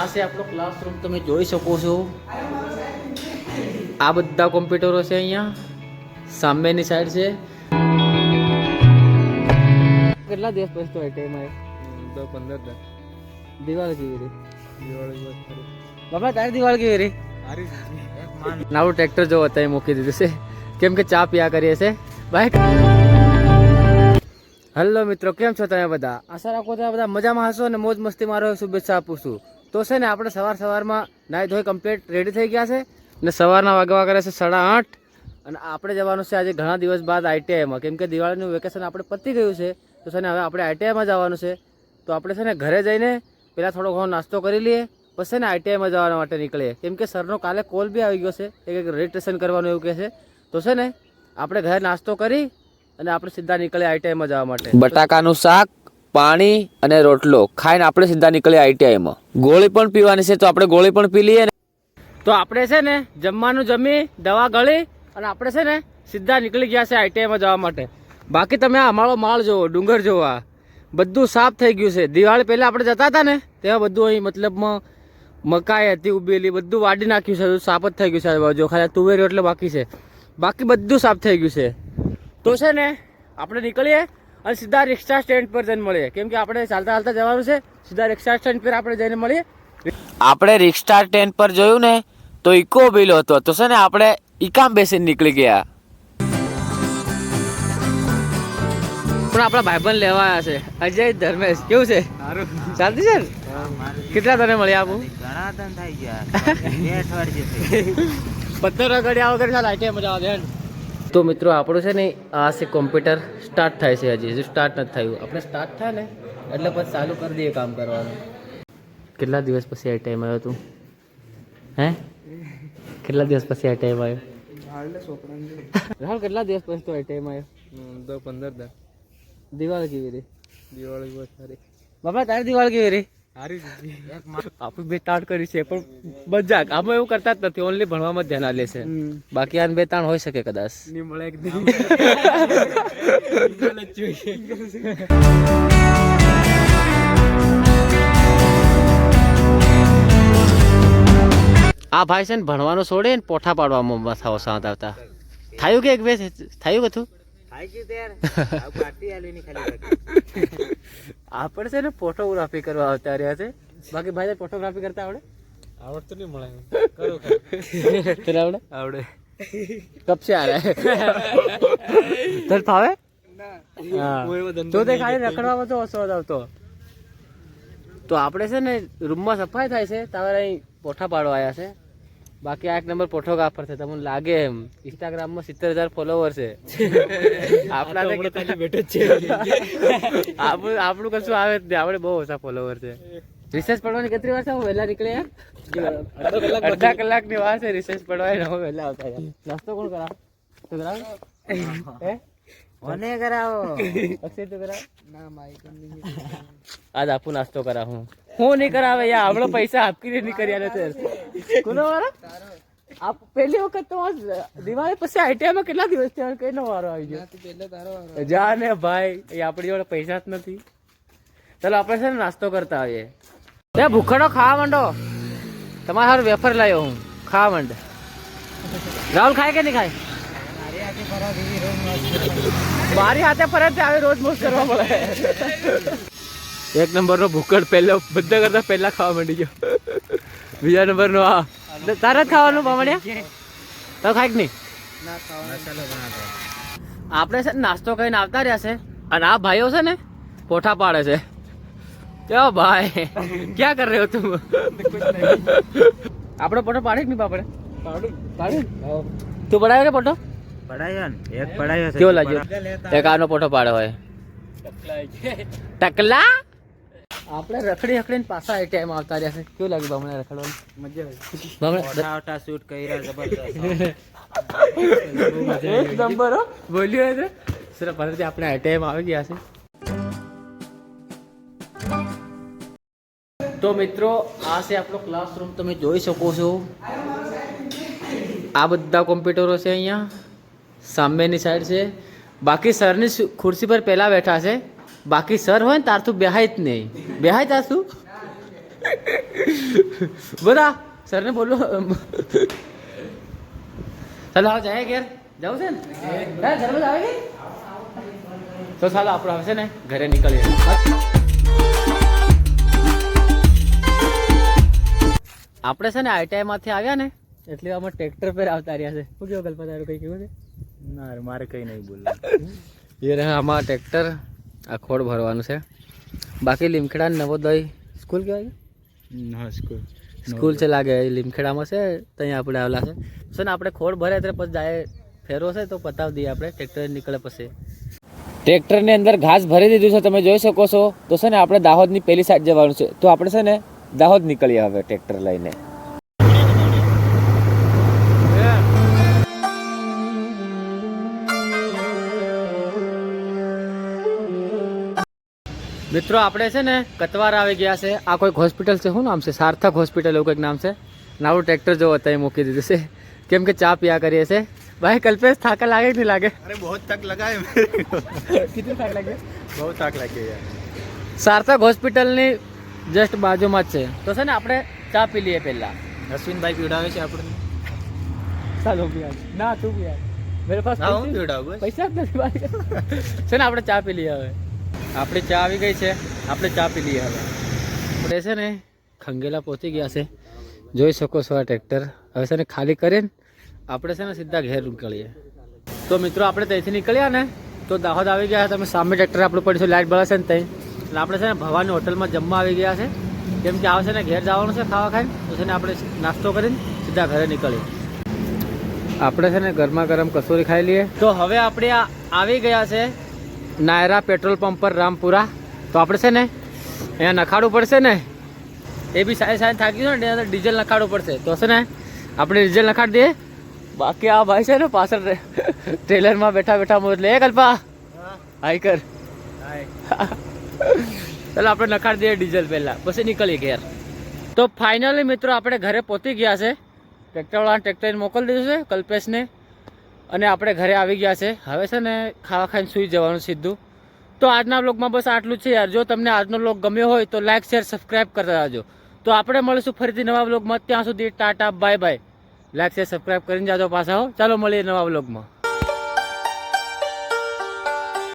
આ છે આપણો ક્લાસરૂમ તમે જોઈ શકો છો. આ બધા કોમ્પ્યુટરો છે અહીંયા. સામેની સાઈડ છે. કેટલા દિવસ પછી તો ટાઈમ આવ્યો તો પંદર દસ દિવાળ કેવી રહી? દિવાળી. બાપા તારી દિવાળ કેવી રહી? હતી. નાવું ટ્રેક્ટર જો અત્યારે મૂકી દીધું છે. કેમ કે ચા પીયા કરીએ છે. બાઈક હેલો મિત્રો કેમ છો તમે બધા? આશા રાખો તમે બધા મજામાં હશો અને મોજ મસ્તી મારો શુભેચ્છા આપું છું. તો છે ને આપણે સવાર સવારમાં નાહી ધોઈ કમ્પ્લીટ રેડી થઈ ગયા છે ને સવારના વાગવા કરે છે સાડા આઠ. અને આપણે જવાનું છે આજે ઘણા દિવસ બાદ આઈટીઆઈમાં કેમ કે દિવાળીનું વેકેશન આપણે પતી ગયું છે. તો છે ને હવે આપણે આઈટીઆઈમાં જવાનું છે. તો આપણે છે ને ઘરે જઈને પહેલાં થોડો ઘણો નાસ્તો કરી લઈએ, પછી છે ને આઈટીઆઈમાં જવા માટે નીકળીએ. કેમ કે સરનો કાલે કોલ બી આવી ગયો છે. એક રજિસ્ટ્રેશન કરવાનું એવું કહે છે. તો છે ને આપણે ઘરે નાસ્તો કરી અને આપણે સીધા નીકળીએ આઈટીઆઈમાં જવા માટે. બટાકાનું શાક પાણી અને રોટલો ખાઈને આપણે સીધા નીકળીએ આઈટીઆઈમાં. ગોળી પણ પીવાની છે, તો આપણે ગોળી પણ પી લઈએ તો આપણે છે ને જમવાનું જમી, દવા ગળી અને આપણે છે ને સીધા નીકળી ગયા છે આઈટીઆઈમાં જવા માટે. બાકી તમે આ અમારો માળ જોવો ડુંગર જોવો આ. બધું સાફ થઈ ગયું છે. દિવાળી પહેલાં આપણે જતા હતા ને, ત્યાં બધું અહીં મતલબમાં મકાઈ હતી ઉભેલી બધું વાડી નાખ્યું છે સાફ જ થઈ ગયું છે જો ખાલી તુવેરો એટલે બાકી છે. બાકી બધું સાફ થઈ ગયું છે. તો છે ને, આપણે નીકળીએ અને સીધા રિક્ષા સ્ટેન્ડ પર જઈને મળીએ. કેમ કે આપણે ચાલતા ચાલતા જવાનું છે સીધા રિક્ષા સ્ટેન્ડ પર આપણે જઈને મળીએ. આપણે રિક્ષા સ્ટેન્ડ પર જોયું ને તો ઇકો બિલ હતો. તો છે ને આપણે ઇકામ બેસીને નીકળી ગયા. પણ આપણા ભાઈબંધ લેવા આવ્યા છે. અજય ધર્મેશ કેવું છે? સારું. ચાલતી છે કેટલા તને મળ્યા આપું? ઘણા તન થઈ ગયા. બે અઠવાડિયે પથ્થર રગડ્યા વગર ચાલ આઈટીઆઈ મજા આવે તો મિત્રો આપણું છે ને આ છે કોમ્પ્યુટર સ્ટાર્ટ થાય છે હજી. હજુ સ્ટાર્ટ નથી થયું. આપણે સ્ટાર્ટ થાય ને એટલે પછી ચાલુ કરી દઈએ કામ કરવાનું. કેટલા દિવસ પછી આ ટાઈમ આવ્યો તું? હે? કેટલા દિવસ પછી આ ટાઈમ આવ્યો? રાહુલ કેટલા દિવસ પછી તો આ ટાઈમ આવ્યો? તો પંદર દસ. દિવાળી કેવી રહી દિવાળી બહુ સારી. બાપા તારી દિવાળી કેવી રહી. આપણે બે તાણ કરી છે પણ મજાક. આમાં એવું કરતા જ નથી ઓનલી ભણવામાં ધ્યાન આલે છે. બાકી આને બે તાણ હોઈ શકે કદાચ. આ ભાઈ છે ને ભણવાનું છોડે ને પોઠા પાડવામાં થાવ સાંત આવતા. થયું કે એક બે થયું થાય આપણે છે ને ફોટોગ્રાફી કરવા આવતા રહ્યા છે. બાકી ભાઈ ફોટોગ્રાફી કરતા આવડે? આવડતું નહીં મળે કરો આવડે? આવડે. કબ સે આ રહા ફાવે? ખાલી રખડવામાં તો અસર આવતો. તો આપણે છે ને રૂમમાં સફાઈ થાય છે. તારે અહીં પોઠા પાડવા આવ્યા છે. બાકી આ એક નંબર ફોટોગ્રાફર છે તમને લાગે એમ. ઇન્સ્ટાગ્રામમાં સિત્તેર હજાર ફોલોવર છે. આપણા બેઠો છે. આપણું આપણું કશું આવે જ નહીં. આપણે બહુ ઓછા ફોલોવર છે. રિસર્ચ પડવાની કેટલી વાર છે? હું વહેલા નીકળે યાર અડધા કલાકની વાર છે રિસર્ચ પડવાની હું વહેલા આવતા યાર નાસ્તો કોણ કરાવ? તું કરાવ? હે. મને કરાવો? અક્ષય તું કરાવ? આજ આપું નાસ્તો કરા હું નહીં કરાવે યાર આપણો પૈસા આપકી નહીં કર્યા તે કોનો વારો? આપ પહેલી વખત તો દિવાળી પછી આઈટીઆઈ માં કેટલા દિવસ થયા? કઈનો વારો આવી ગયો? જા ને ભાઈ એ આપણી જોડે પૈસા જ નથી. ચાલો આપણે છે ને નાસ્તો કરતા આવીએ. એ ભૂખડો ખાવા માંડો. તમારા સારું વેફર લાવ્યો હું. ખાવા માંડ. રાહુલ ખાય કે નહીં ખાય? મારી હાથે ફરજ આવે રોજ મોજ કરવા મળે. એક નંબરનો ભૂકડ પહેલો બધા કરતા પહેલા ખાવા માંડી ગયો. બીજા નંબરનો આ. તારે જ ખાવાનું પામણ્યા તો ખાઈક નહીં. આપણે છે ને નાસ્તો કરીને આવતા રહ્યા છે અને આ ભાઈઓ છે ને પોઠા પાડે છે. ક્યાં ભાઈ ક્યાં કર રહ્યો તું? આપણો પોઠો પાડે કે નહીં પાપડે તું પડાયો કે પોઠો? પડાયો ને. એક પડાયો કેવો લાગ્યો? એક આનો પોઠો પાડે હોય. ટકલા? આપણે રખડી રખડીને પાછા એ ટાઈમ આવતા રહ્યા છે. કેવું લાગ્યું બામણે રખડવાનું? મજા આવી. બામણે? ઓટા શૂટ કર્યા જબરદસ્ત. એક નંબર હો. બોલ્યો એ સર પરથી આપણે આ ટાઈમ આવી ગયા છે. તો મિત્રો આ છે આપણો ક્લાસરૂમ તમે જોઈ શકો છો. આ બધા કોમ્પ્યુટરો છે અહીંયા. સામેની સાઈડ છે. બાકી સરની ખુરશી પર પહેલા બેઠા છે. બાકી સર હોય ને તારતું બેહાય જ નહીં. બેહાય તારથું બધા સરને બોલો. ચાલો હવે જાય ઘેર. જવું છે ને? હા આવે કે? તો ચાલો આપણે હવે છે ને ઘરે નીકળીએ. આપણે છે ને આઈટીઆઈમાંથી આવ્યા ને એટલે આમાં ટ્રેક્ટર પર આવતા રહ્યા છે. શું કેવું કલ્પના તારું કંઈ કેવું છે? ના મારે કંઈ નહીં બોલવું. એ રહે આમાં ટ્રેક્ટર. આ ખોડ ભરવાનું છે. બાકી લીમખેડા નવોદય સ્કૂલ કહેવાય હા સ્કૂલ. સ્કૂલ છે લાગે લીમખેડામાં છે ત્યાં આપણે આવેલા છે. છે ને આપણે ખોડ ભરે એટલે પછી જાય ફેરવો છે તો પતાવી દઈએ આપણે ટ્રેક્ટર નીકળે પછી. ટ્રેક્ટરની અંદર ઘાસ ભરી દીધું છે તમે જોઈ શકો છો. તો છે ને આપણે દાહોદની પેલી સાઈડ જવાનું છે. તો આપણે છે ને દાહોદ નીકળીએ હવે ટ્રેક્ટર લઈને. મિત્રો આપણે છે ને કતવાર આવી ગયા છે. આ કોઈક હોસ્પિટલ છે શું નામ છે? સાર્થક હોસ્પિટલ એવું કંઈક નામ છે. નાવું ટ્રેક્ટર જો અત્યારે મૂકી દીધું છે. કેમ કે ચા પીયા કરીએ છે. ભાઈ કલ્પેશ થાક લાગે કે નહીં લાગે? અરે બહુ થાક લગાય કેટલી થાક લાગે? બહુ થાક લાગે યાર. સાર્થક હોસ્પિટલની જસ્ટ બાજુમાં જ છે. તો છે ને આપણે ચા પી લઈએ પહેલા. અશ્વિનભાઈ પીવડાવે છે આપણને. ચાલો પીવા ના તું પીવા મેરે પાસ પૈસા જ નથી છે ને આપણે ચા પી લઈએ હવે. આપણી ચા આવી ગઈ છે. આપણે ચા પી લઈએ હવે. આપણે છે ને ખંગેલા પહોંચી ગયા છે. જોઈ શકો છો આ ટ્રેક્ટર. હવે છે ને ખાલી કરીને આપણે છે ને સીધા ઘેર નીકળીએ. તો મિત્રો આપણે ત્યાંથી નીકળ્યા ને તો દાહોદ આવી ગયા તમે સામે ટ્રેક્ટર આપણું પડ્યું લાઇટ બળશે ને ત્યાં એટલે આપણે છે ને ભવાની હોટલમાં જમવા આવી ગયા છે. કેમ કે આવશે ને ઘેર જવાનું છે ખાવા ખાઈને તો છે ને આપણે નાસ્તો કરીને સીધા ઘરે નીકળીએ. આપણે છે ને ગરમા ગરમ કસોરી ખાઈ લઈએ. તો હવે આપણે આવી ગયા છે નાયરા પેટ્રોલ પંપ પર રામપુરા. તો આપણે છે ને, અહીંયા નખાડવું પડશે ને? એ બી સારી સારી થાકી છે ને, એની ડીઝલ નખાડવું પડશે. તો છે ને, આપણે ડીઝલ નખાડી દઈએ. બાકી આ ભાઈ છે ને પાછળ ટ્રેલરમાં બેઠા બેઠા મોજ લે. કલ્પા હાઈ કર. ચાલો, આપણે નખાડી દઈએ ડીઝલ પહેલાં. પછી નીકળીએ ઘેર. તો ફાઇનલી મિત્રો, આપણે ઘરે પહોંચી ગયા છે. ટ્રેક્ટરવાળા ટ્રેક્ટર મોકલી દીધું છે, કલ્પેશને. અને આપણે ઘરે આવી ગયા છે. હવે છે ને ખાવા ખાઈને સૂઈ જવાનું સીધું. તો આજના બ્લોગમાં બસ આટલું છે યાર. જો તમને આજનો બ્લોગ ગમ્યો હોય તો લાઇક શેર, સબસ્ક્રાઇબ કરતા રહેજો તો આપણે મળીશું ફરીથી નવા બ્લોગમાં ત્યાં સુધી tata, bye bye. Like share subscribe કરીને જાજો પાછા હો. ચાલો મળીએ નવા બ્લોગમાં